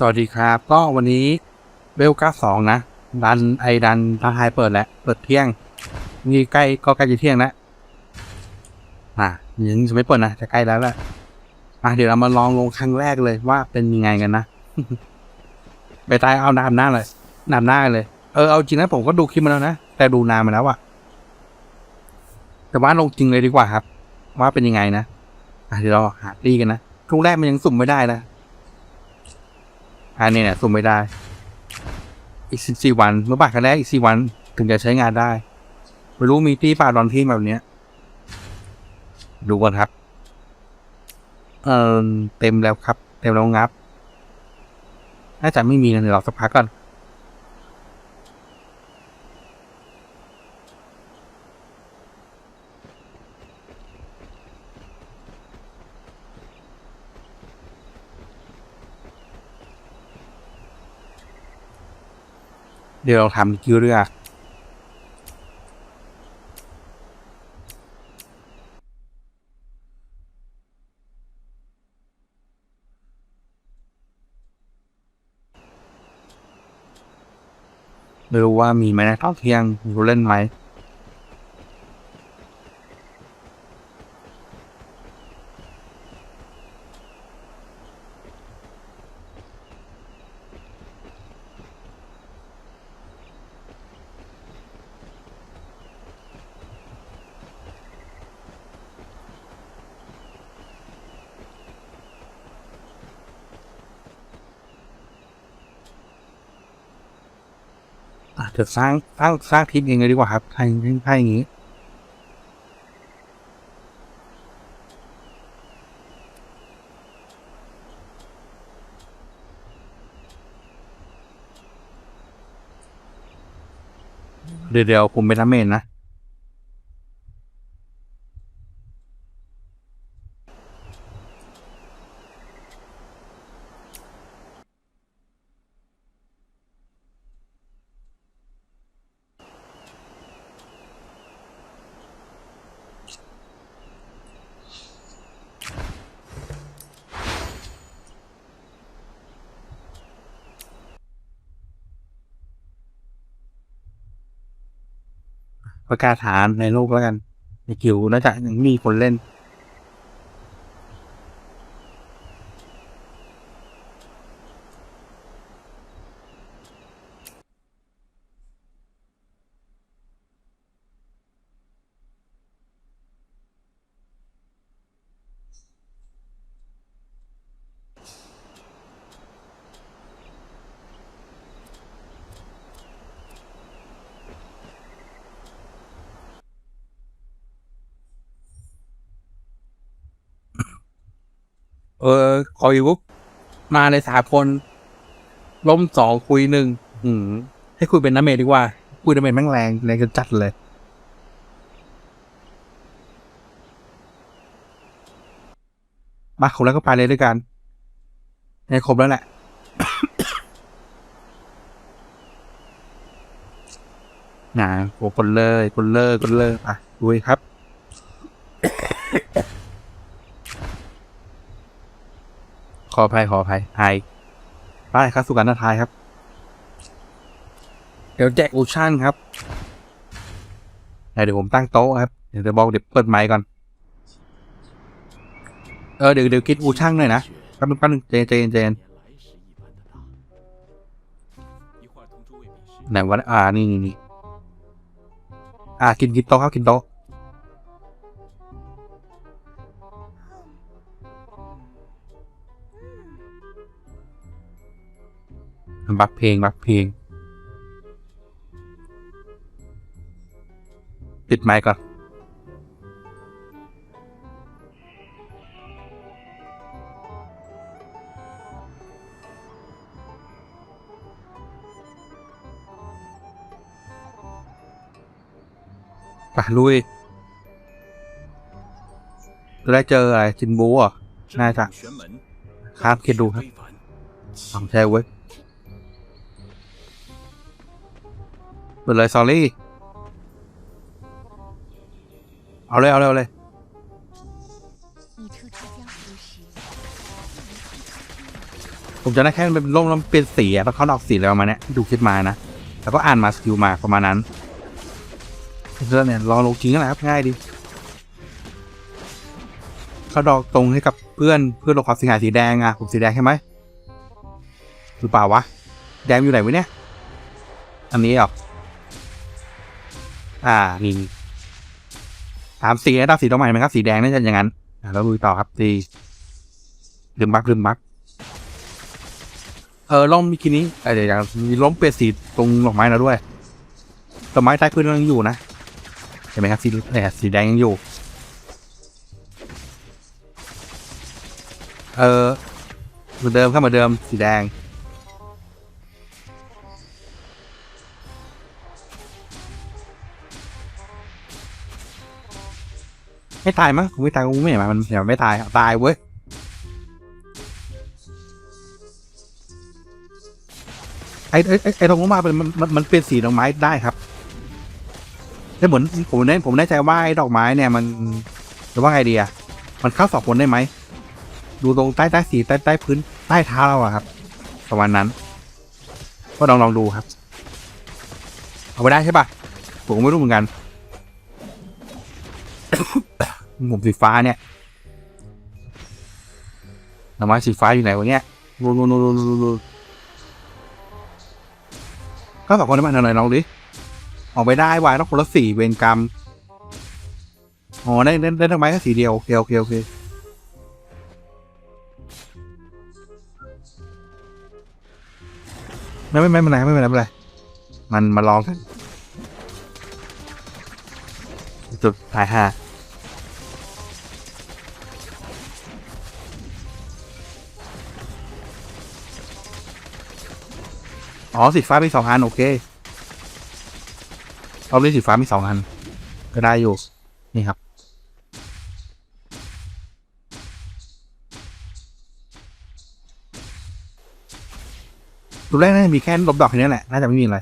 สวัสดีครับ ก็วันนี้เบล92นะ ดันไอดันท้าทายเปิดแล้วเปิดเที่ยง นี่ใกล้ก็ใกล้จะเที่ยงแล้วอะยังจะไม่เปิดนะจะใกล้แล้วแหละอะเดี๋ยวเรามาลองลงครั้งแรกเลยว่าเป็นยังไงกันนะไปตายเอาน้ำหน้าเลยน้ำหน้าเลย เออเอาจริงนะผมก็ดูคลิปมาแล้วนะแต่ดูนานมาแล้วอะแต่ว่าลงจริงเลยดีกว่าครับ ว่าเป็นยังไงนะอะเดี๋ยวเราหาตีกันนะช่วงแรกมันยังสุ่มไม่ได้นะ อันนี้เนี่ยสุ่มไม่ได้ อีกสี่วัน เมื่อบ่ายครั้งแรกอีกสี่วันถึงจะใช้งานได้ ไม่รู้มีที่ป่าดอนที่แบบเนี้ย ดูก่อนครับ เออเต็มแล้วครับ เต็มแล้วงับ น่าจะไม่มีนะเดี๋ยวเราสักพักก่อน เดี๋ยวเราทำคิวเรือไม่รู้ว่ามีไหมนะตอนเที่ยงรู้เล่นไหม จะสร้างสร้างสร้างทิปเองเลยดีกว่าครับถ้าถ้าอย่างนี้ เดี๋ยวผมเป็นน้ำเมนนะ ประกาศฐานในโลกแล้วกันในกิวน่าจะยังมีคนเล่น เออคอยวุ๊บมาเลยสามคนล้มสองคุยหนึ่งหืมให้คุยเป็นน้ำเมดดีกว่า คุยน้ำเมดแม่งแรงแรงจนจัดเลย มาครบแล้วก็ไปเลยด้วยกันให้ครบแล้วแหละ นะโอ้คนเลยคนเลยคนเลยอะดูครับ ขออภัยขออภัยไทยไปครับสุการนาทายครับ เดี๋ยวแจกโอชั่นครับเดี๋ยวผมตั้งโต๊ะครับ เดี๋ยวจะบอกเดี๋ยวเปิดไมค์ก่อน เออเดี๋ยวเดี๋ยวคิดอูช่างหน่อยนะแป๊บนึงแป๊บนึงเจนเจนเจนไหนวะอ่านี่นี่อ่ากินกินโต๊ะครับกินโต๊ะ บักเพลงบักเพลง ปิดไมค์ก่อนไปลุยได้เจออะไรจินบูอะน่าจะครับคิดดูครับทำใช่เว้ย หมดเลยซอรี่ เอาเลย เอาเลยเอาเลยผมจะได้แค่เป็นร่มแล้วเปลี่ยนสีแล้วเขาดอกสีอะไรประมาณนี้ดูคิดมานะ แล้วก็อ่านมาสกิลมาประมาณนั้นเรื่องเนี่ยลองลงจริงก็และคง่ายดีเขาดอกตรงให้กับเพื่อนเพื่อนลงความสีงหายสีแดงอะผมสีแดงใช่ไหมหรือเปล่าวะ แดงอยู่ไหนวะเนี่ย อันนี้อะ อ่านี่ถามสีดาวสีดอกใหม่ไหมครับ สีแดงน่าจะอย่างนั้นอ่าแล้วลุยต่อครับสีลืมบักลืมบักเออล่มมีคินี้เดี๋ยวอย่างมีล้มเปลี่ยนสีตรงดอกไม้แล้วด้วยดอกไม้ใต้พื้นยังอยู่นะเห็นไหมครับสีเอ่อสีแดงยังอยู่ เออเหมือนเดิมครับเหมือนเดิมสีแดง ไม่ตายมั้งผมไม่ตายกูไม่เห็นมันมันเห็นมันไม่ตายตายเว้ยไอ้ไอ้ไอ้ไอ้ตรงนู้นมาเป็นมันมันเป็นสีดอกไม้ได้ครับแต่เหมือนผมแน่ผมแน่ใจว่าไอ้ดอกไม้เนี่ยมันจะว่าไงดีอะมันเข้าสองคนได้ไหมดูตรงใต้ใต้สีใต้ใต้พื้นใต้เท้าเราอะครับประมาณนั้นก็ลองลองดูครับ เอาไปได้ใช่ปะผมไม่รู้เหมือนกัน ผมสีฟ้าเนี่ยดอไม้สีฟ้าอยู่ไหนวะเนี่ยรูรูรูรูรูรูก็สองคนได้มาหน่อยลองดิออกไปได้วายต้องคนละสี่เวรกรรมอ๋อได้ได้ได้ดอไม้แค่สีเดียวโอเคโอเคโอเคไม่ไม่ไม่เป็นไรไม่เป็นไรไม่เป็นไรมันมาลองกันจุดท้ายห้า อ๋อสีฟ้ามีสองอันโอเคเอาเล่นสีฟ้ามีสองอัน ก็ได้อยู่ นี่ครับ ตัวแรกน่าจะมีแค่ลบดอกแค่นี้แหละ น่าจะไม่มีอะไร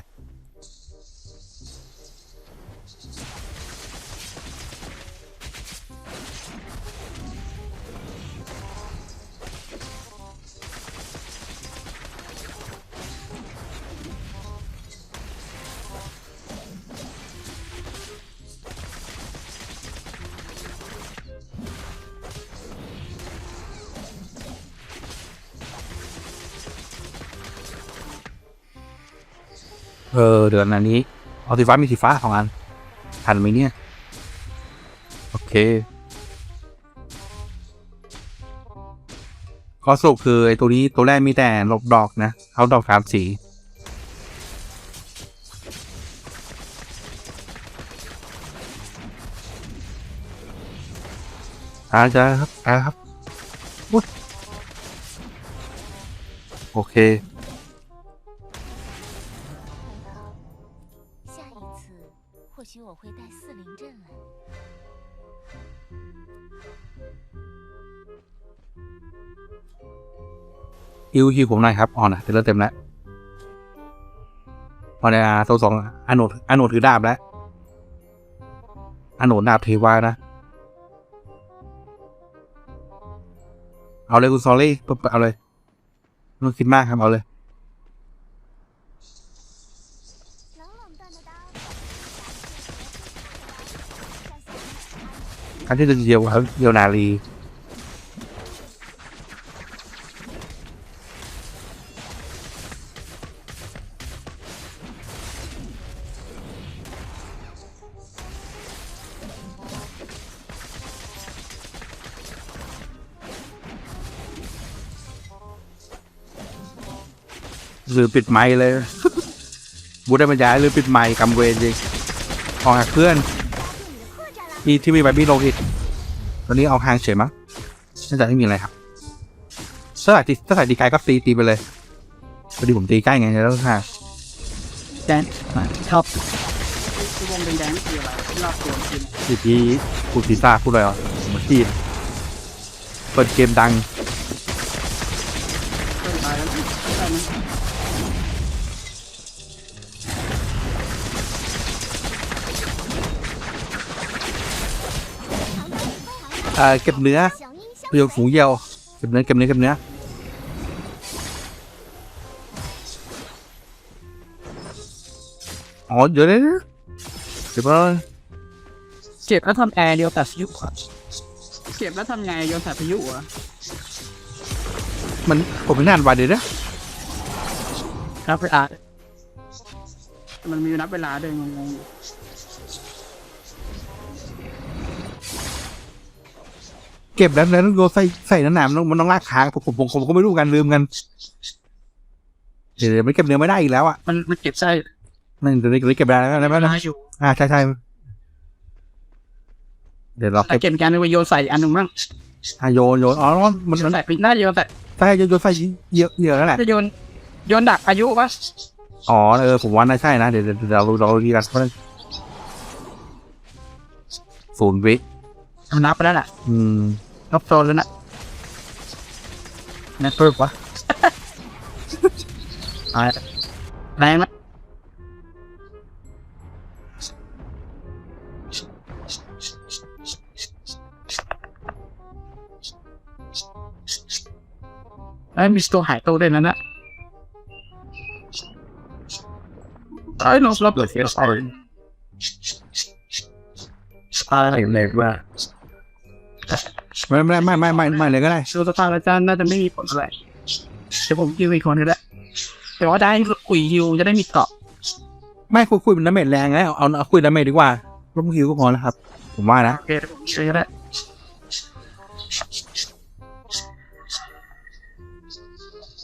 เออเดือนอันนี้เอาสีฟ้ามีสีฟ้าสองอันทันไหมเนี่ย โอเค ข้อสรุปคือไอ้ตัวนี้ตัวแรกมีแต่ลบดอกนะเขาดอกสามสีอาจจะครับอาครับ โอเค ฮิวฮิวผมหน่อยครับอ่อนอะเต็มแล้วเต็มแล้วพอเนี่ยโซสองอานดอานดถือดาบแล้วอานดดาบเทวานะ เอาเลยคุณซอรี่เอาเลยมันคิดมากครับเอาเลยการที่จะเดียวเดียวนาลี หรือปิดไม้เลย บูได้บรรยายหรือปิดไม้กำเวรจิงออกหากเพื่อนที่ที่มีใบบี้โลหิตตอนนี้เอาหางเฉยมั้งฉันจะไม่มีอะไรครับถ้าใส่ตีถ้าใส่ตีไกลก็ตีตีไปเลยพอดีผมตีใกล้ไงแล้วค่ะแดนท็อปวงเป็นแดนคืออะไรที่รอบตัวจริงที่พูดสีซ่าพูดอะไรอะมาอนจีนเปิดเกมดัง เก็บเนื้อปโยชน์ฝูงเยลเก็บเนื้อเก็บเนื้อเก็บเนื้ออ๋อเดี๋ยวเดี๋ยเก็บเลยเก็บแล้วทำแอร์เดียวแต่พายุอะเก็บแล้วทำไงโยนแต่พายุอะมันผมไม่น่านวันเดียวนะครับเวลามันมีนับเวลาด้วยงงๆ เก็บแล้วแล้วต้องโยนใส่ใส่น้ำหนามมันต้องมันต้องลากค้างผมผมผมผมก็ไม่รู้กันลืมกันเดี๋ยวเดี๋ยวมันเก็บเนื้อไม่ได้อีกแล้วอะๆมันมันเก็บไส้นั่นเดี๋ยวนี้เดี๋ยวนี้เก็บได้แล้วนะเวนะลาอยู่ อ่าใช่ใช่เดี๋ยวเราแต่เก็บเก็บอีกอันหนึงไปโยนใส่อีกอันหนึ่งบ้างอะโยนโยนอ๋อมันโยมันนใส่ไปน่าจะโยนใส่ใช่โยนโยนใส่เยอะเยอะแล้วแหละจะโยนโยนดักพายุปะอ๋อเออผมว่าน่าใช่นะเดี๋ยวเดี๋ยวเดี๋ยวเราเราดีกันเพราะฉะนั้นศูนย์วิมันนับไปแล้วแหละอืม นับโซนแล้วนะนั่นเพิ่มวะเอาละแรงไหมไอ้ยมีตัวหายตัวด้วยนั่นนะไอ้น้องรับเลยเสียสายอะไรเลยว่า ไม่ไม่ไม่ไม่ไม่ไม่เลยก็ได้ดูสตาร์อาจารย์น่าจะไม่มีผลอะไรเดี๋ยวผมยิวอีกคนก็ได้แต่ว่าได้คุยยิวจะได้มีเกาะไม่คุยคุยเป็นดาเมจแรงไงเอาเอาเอาคุยดาเมจดีกว่าลมฮิวก็พอแล้วครับ ผมว่านะโอเคเดี๋ยวผมช่วยก็ได้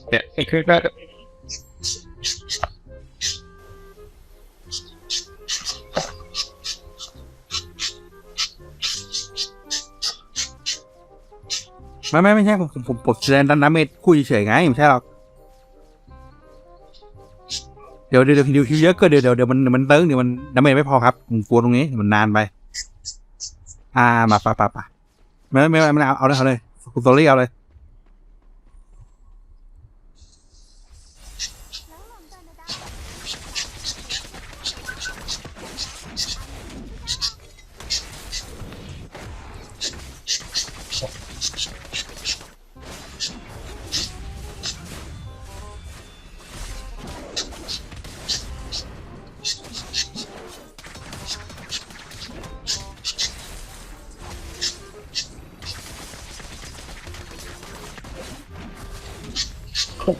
เดี๋ยวอีกคือก็ ไม่ไม่ไม่ใช่ผมผมผมผมแสดงดาเมจคุยเฉยไงไม่ใช่หรอกเดี๋ยวเดี๋ยวเดี๋ยวคิวเยอะเกินเดี๋ยวเดี๋ยวเดี๋ยวมันมันเติ้งเดี๋ยวมันดาเมจไม่พอครับผมกลัวตรงนี้มันนานไป อ่ามาปะปะปะไม่ไม่ไม่ไม่เอาเอาเลยเอาเลยคุณโซลี่เอาเลย ต่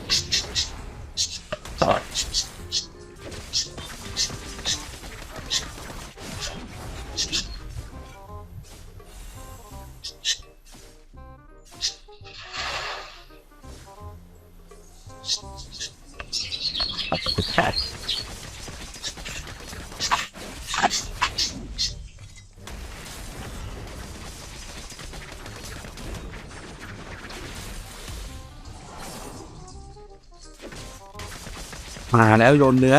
แล้วโยนเนื้อ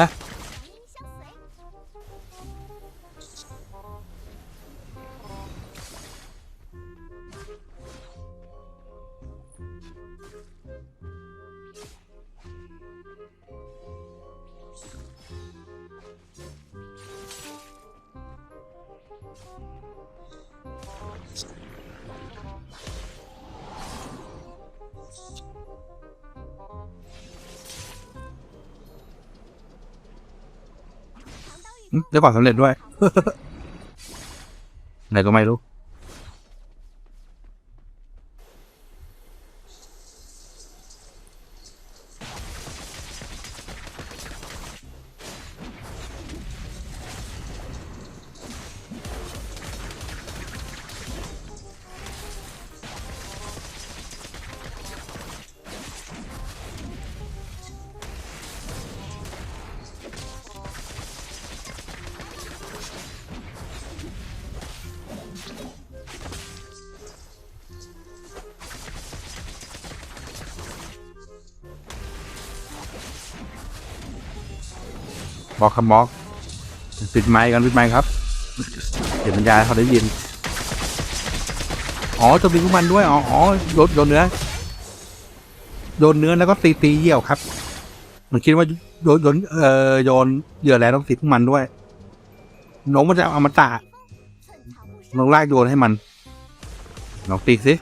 ได้ความสำเร็จด้วย ไหนก็ไม่รู้ บอกครับบอกปิดไมค์กันปิดไมค์ครับเดี๋ยวบรรยายเขาได้ยิน อ๋อจะมีพวกมันด้วย อ๋ออ๋อโยนโยนเนื้อโยนเนื้อแล้วก็ตีตีเยี่ยวครับผมคิดว่าโยนโยนเอ่อโยนเหยื่อแล้วต้องตีพวกมันด้วยน้องมันจะเอามาตะลองลากโยนให้มันลองตีสิ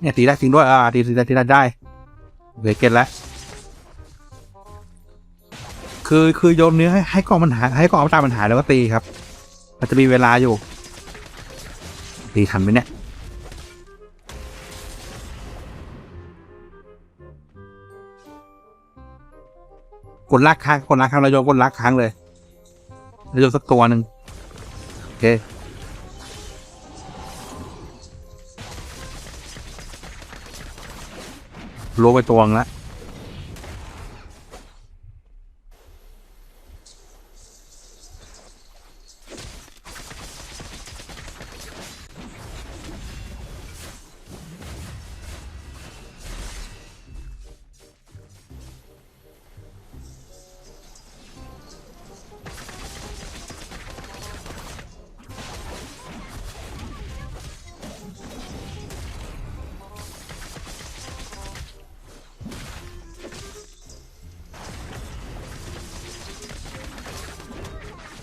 เนี่ยตีได้จริงด้วยอ่าตีตีได้ตีได้ได้เคเก็ตแล้ว คือคือโยนเนื้อให้ให้กองมันหายให้กองมันตามมันหายแล้วก็ตีครับ มันจะมีเวลาอยู่ ตีทันไหมเนี่ยกดลากค้างกดลากค้างเราโยนกดลากค้างเลยเราโยนสักตัวหนึ่งโอเครู้ไปตัวงแล้ว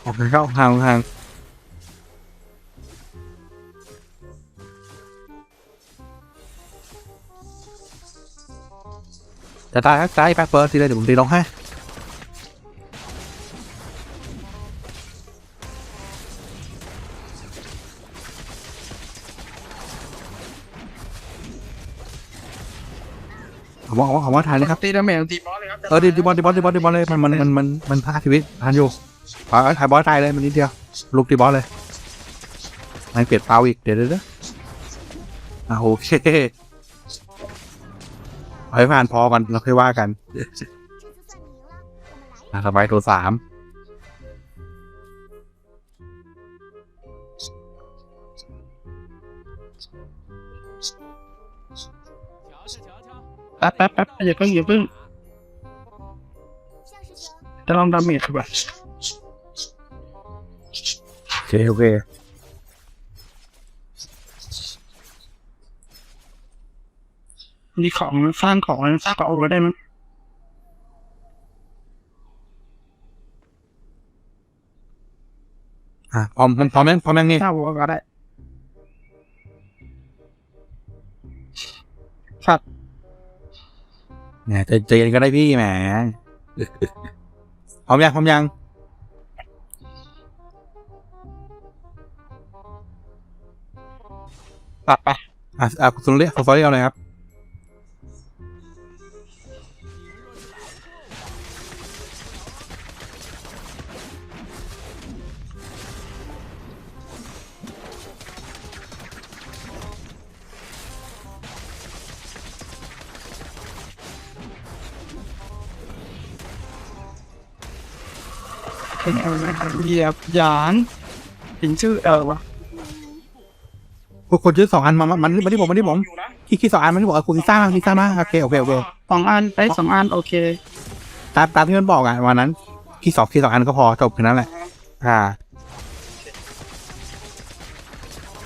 ออกทางเข้าทางทางจะตายครับตายแป๊บเฟิร์สทีเลยเดี๋ยวผมตีลงให้ผมว่าผมว่าผมว่าทานเลยครับตีดาเมจตีบอสเลยครับเออดีดีบอลดีบอลดีบอลดีบอลเลยมันมันมันมันมันพาชีวิตทันอยู่ พอถ่ายบอสตายเลยมันนิดเดียวลุกตีบอสเลยมันเปลี่ยนเป้าอีกเดี๋ยวเดี๋ยวโอเคเอาให้ผ่านพอกัอนเราค่อยว่ากันนะสบายตัวสามแป๊บแป๊บแป๊บอย่าเพิ่งอย่าเพิ่งจะลองดาเมจดูบ้า เคโอเคมีของสร้างของสร้างของเอาไว้ได้มั้ยอะพร้อมพร้อมพร้อมยังพร้อมยังนี่สร้างวัวก็ได้ครับเนี่ยใจใจเย็นก็ได้พี่แหมพร้อมยังพร้อมยัง ตัดไป อะอะคุณสุนเรียกคุณสุนเรียกเอาเลยครับเป็นเอาไว้เหยียบหยานถึงชื่อเออวะ พวกคนชื่อสองอันมามามันมาที่ผมมาที่ผมคิดคิดสองอันมาที่ผมเอาคุณลิซ่ามาลิซ่ามาโอเคโอเคโอเคสองอันได้สองอันโอเคตามตามที่มันบอกอะวันนั้นคิดสองคิดสองอันก็พอจบแค่นั้นแหละอ่า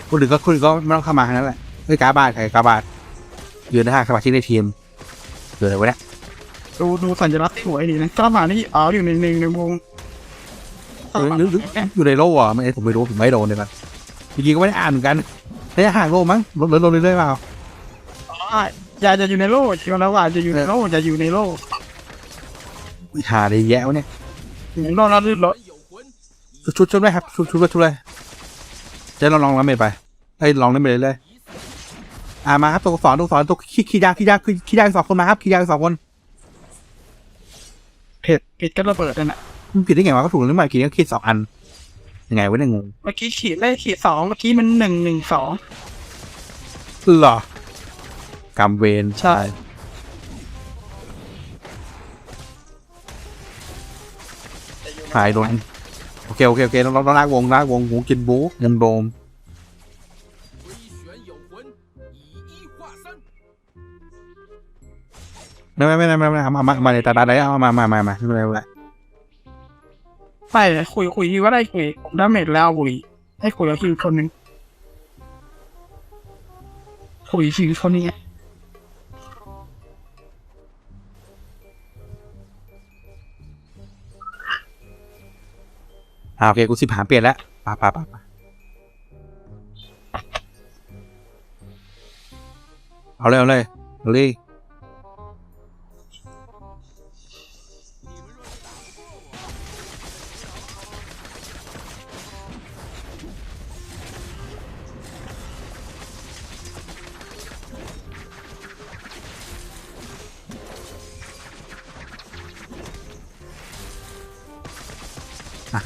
คุณหรือก็คุณก็ไม่ต้องเข้ามาแค่นั้นแหละเอ้ยกาบาดใครกาบาดยืนได้ห้าสมาชิกในทีมเกิดอะไรวะเนี่ยดูดูสัญลักษณ์ที่หัวไอ้นี่นะกระหมานี่อ๋ออยู่ในในในวงหรือหรือหรืออยู่ในโล่อะไม่ผมไม่รู้ผมไม่โดนเลยนะจริงๆก็ไม่ได้อ่านเหมือนกัน ระยะห่างโล่มั้งลดลดลงเรื่อยๆเปล่าอ๋ออย่าจะอยู่ในโล่จริงแล้วว่าจะอยู่ในโล่จะอยู่ในโล่หาได้แยะวะเนี่ยอยู่ในโล่แล้วลื่นรถชุดชุดชุดไหมครับชุดชุดชุดเลยจะลองลองแล้วไม่ไปไอ้ยลองเล่นไปเลยเลยอ่ามาครับตัวสอนตัวสอนตัวขี้ขี้ยากขี้ยากขี้ขี้ยากสองคนมาครับขี้ยากสองคนเผ็ดเผ็ดก็ระเบิดนั่นแหละมันผิดได้ไงวะก็ถูกหรือไม่ขีดก็ขีดสองอัน ยังไงวะเนี่ยงงเมื่อกี้ขีดเลขขีดสองเมื่อกี้มันหนึ่งหนึ่งสองเหรอกำเวรใช่หายโดนโอเคโอเคโอเคเราเราลากวงลากวงหูกินบูเงินโบมไม่ไม่ไม่ไม่ไม่มามามาเลยตาตาไหนเอามามามามาไม่ไรไม่เป็นไร ไม่คุยคุยว่าได้คุยผมดาเมจแล้วบุยให้คุยกับคิวคนหนึ่งคุยคิวคนนี้อ่าโอเคกูสิบหาเปลี่ยนแล้วปะปะปะปะเอาเลยเอาเลยเอาเลย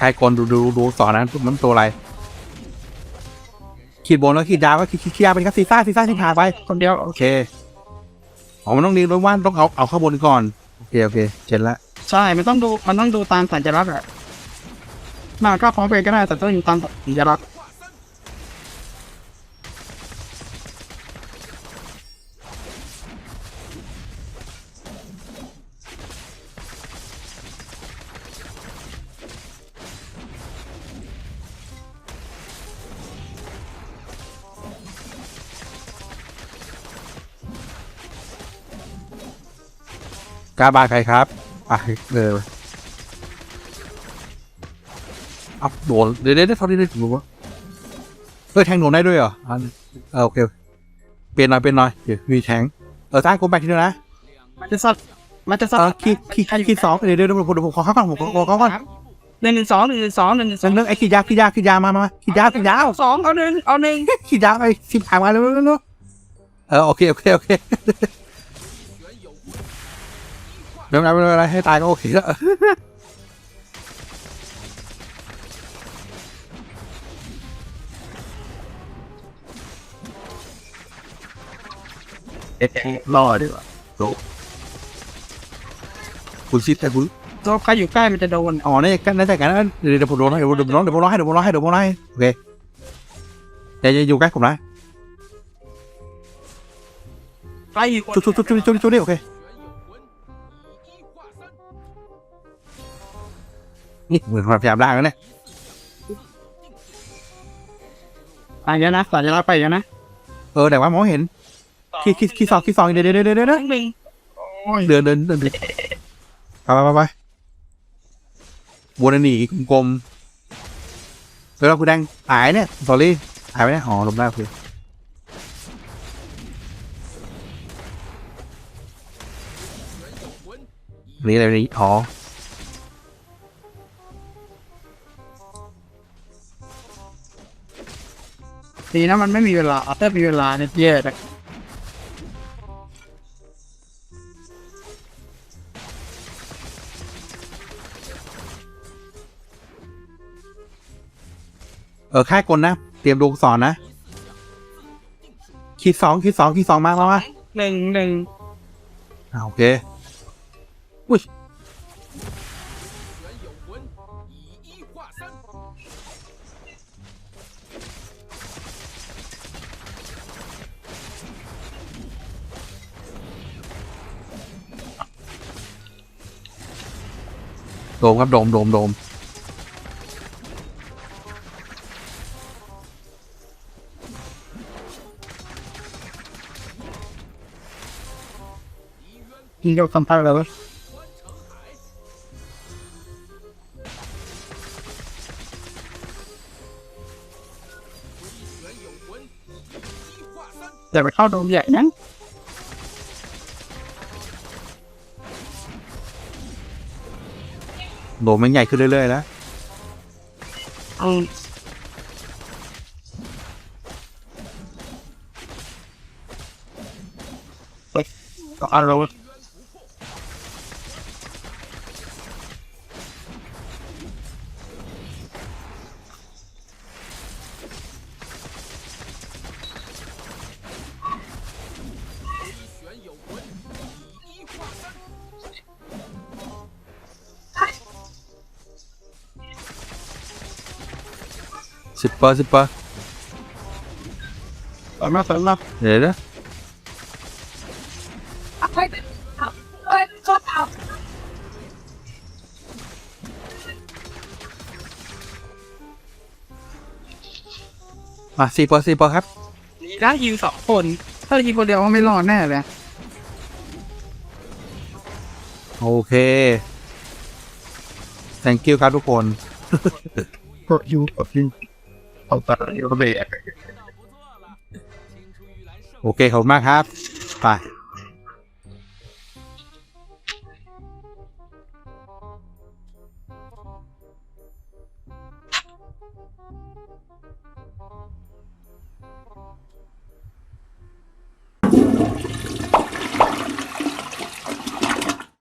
อะใครกลดูดูดูสอนนะมันตัวอะไรขีดบนแล้วขีดดาวก็ขีดขีดขีดดาวเป็นกัสซีซ่าซีซ่าที่ผ่านไปคนเดียวโอเคอ๋อมันต้องดีด้วยว่าต้องเอาเอาข้างบนก่อนโอเคโอเคเจ็ดละใช่ มันต้องดูมันต้องดูตามสัญลักษณ์อะมันก็พร้อมเพย์ก็ได้แต่ต้องอยู่ตามสัญลักษณ์าบานใครครับอะเออเอาโดนเดี๋ยวเดี๋ยวเดี๋ยวเท่านี้ได้ถึงวะเออแทงโดนได้ด้วยเหรออะเออโอเคเปลี่ยนหน่อยเปลี่ยนหน่อยเดี๋ยวมีแทงเออสร้างกลมแบกทีเดียวนะมันจะสับมันจะสับเออขีดขีดขีดสองเดี๋ยวเดี๋ยวเดี๋ยวผมผมขอเข้าก่อนผมขอขอเข้าก่อนหนึ่งหนึ่งสองหนึ่งหนึ่งสองหนึ่งหนึ่งสเรื่อองงเรื่องไอ้ขีดยาขีดยาขีดยามามามาขีดยาขีดยาสองเอาหนึ่งเอาหนึ่ง ขีดยาไปสิบหางมาเร็วเร็วเร็วเออโอเค โอเค โอเค เดี๋ยวนะอะไรให้ตายก็โอเคแล้วเอ๊ะรอดีกว่าโตคุณซิดแต่คุณตัวใครอยู่ใกล้มันจะโดนอ๋อนี่กันนั่นแต่กันนั้นเดี๋ยวผมโดนให้เดี๋ยวผมโดนเดี๋ยวผมร้องให้เดี๋ยวผมร้องให้เดี๋ยวผมร้องให้โอเคอย่าอยู่ใกล้ผมนะใกล้อยู่จุดจุดจุดจุดจุดโอเค นี่เหมือนพยายามล่างแล้วเนี่ยไปเยอะนะสัญลัไปเยอะนะเออแต่ว่ามองเห็นขี้ขี้ขี้ซองขี้ซองเดินเดินเดินเดินยวเดินเดินเดินไปไปไปวนหนีกลมๆแล้วคุณแดงหายเนี่ยสอรี่หายไปเนี่ยอ๋อลมได้คือนี่อะไรนี่อ๋อ ดีนะมันไม่มีเวลาถ้ามีเวลาเนี่ยแย่เลยเออค่ายกลนะ เตรียมดูสอนนะขีดสองขีดสองขีดสองมาแล้วมาหนึ่งหนึ่งอ่าโอเค อุ้ย โดมครับโดมโดมโดมยิงยกสัมพันเลยวแต่ไปเข้าโดมใหญ่นั้น โดมมันใหญ่ขึ้นเรื่อยๆแล้วอืมเฮ้ยก็อารม สิบเปอร์สิบเปอร์สามารถสามารถเดี๋ยวนะมาสี่เปอร์สี่เปอร์ครับ ได้ยิงสองคน ถ้ายิงคนเดียวก็ไม่รอดแน่เลย โอเค thank you ครับทุกคนกด เอาตาเอาแบกโอเคขอบคุณมากครับไป